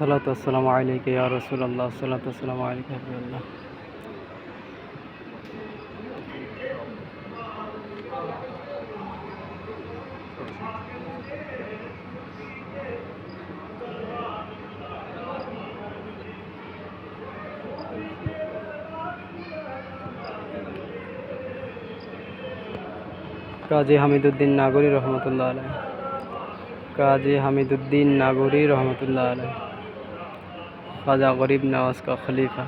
আসসালাত আসসালামু আলাইকে ইয়া রসুল্লাহ আসসালাত আসসালামু আলাইকে হাবিবুল্লাহ। কাজী হামিদুদ্দিন নাগরী রহমতুল্লাহ আলাই কাজী হামিদুদ্দিন নাগরী রহমতুল্লাহ আলাই خواجہ غریب نواز کا خلیفہ۔